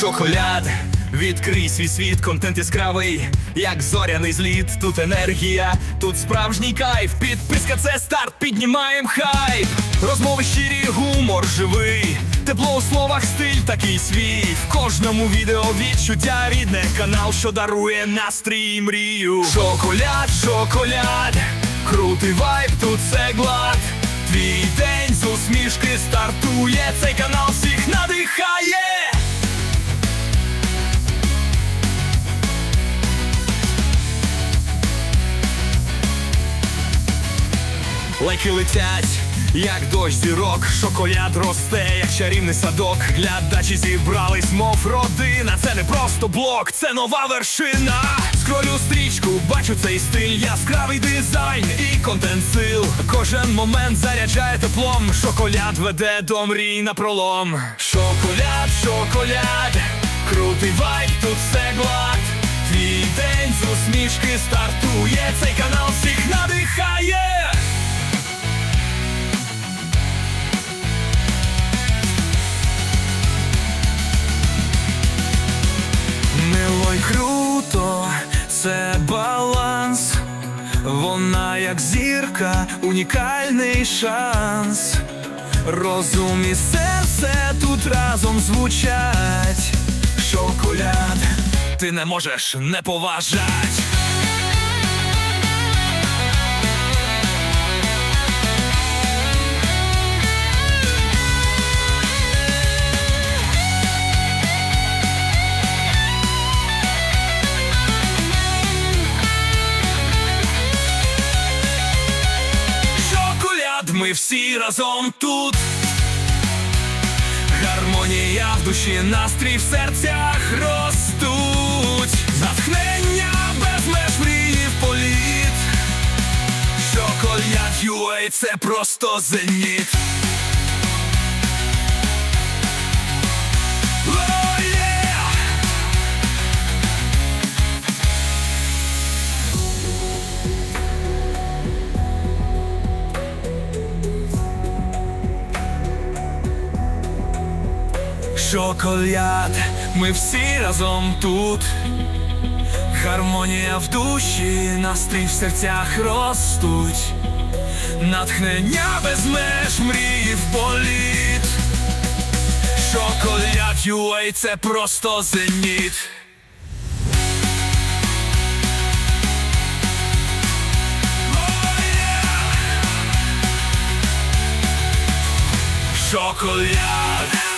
Шоколад, відкрий свій світ, контент яскравий, як зоряний зліт, тут енергія, тут справжній кайф. Підписка це старт, піднімаєм хайп. Розмови щирі, гумор живий. Тепло у словах, стиль такий свій. В кожному відео відчуття рідне канал, що дарує настрій і мрію. Шоколяд, шоколяд, крутий вайб, тут все глад. Твій день з усмішки стартує. Цей канал всіх надихає. Лайки летять, як дощ зірок, шоколад росте, як чарівний садок. Глядачі зібрались, мов родина. Це не просто блок, це нова вершина. Скролю стрічку, бачу цей стиль, яскравий дизайн і контент сил. Кожен момент заряджає теплом. Шоколад веде до мрій на пролом. Шоколад, шоколад, крутий вайб, тут все глад. Твій день з усмішки стартує. Цей канал всіх надихає. Вона як зірка, унікальний шанс. Розум і серце тут разом звучать. Шоколяд, ти не можеш не поважать. Всі разом тут. Гармонія в душі, настрій в серцях ростуть. Натхнення без меж мрії в політ. Шоколяд UA це просто зеніт. Шоколад, ми всі разом тут. Гармонія в душі, настрій в серцях ростуть. Натхнення без меж мрії в політ. Шоколад UA це просто зеніт. Шоколад.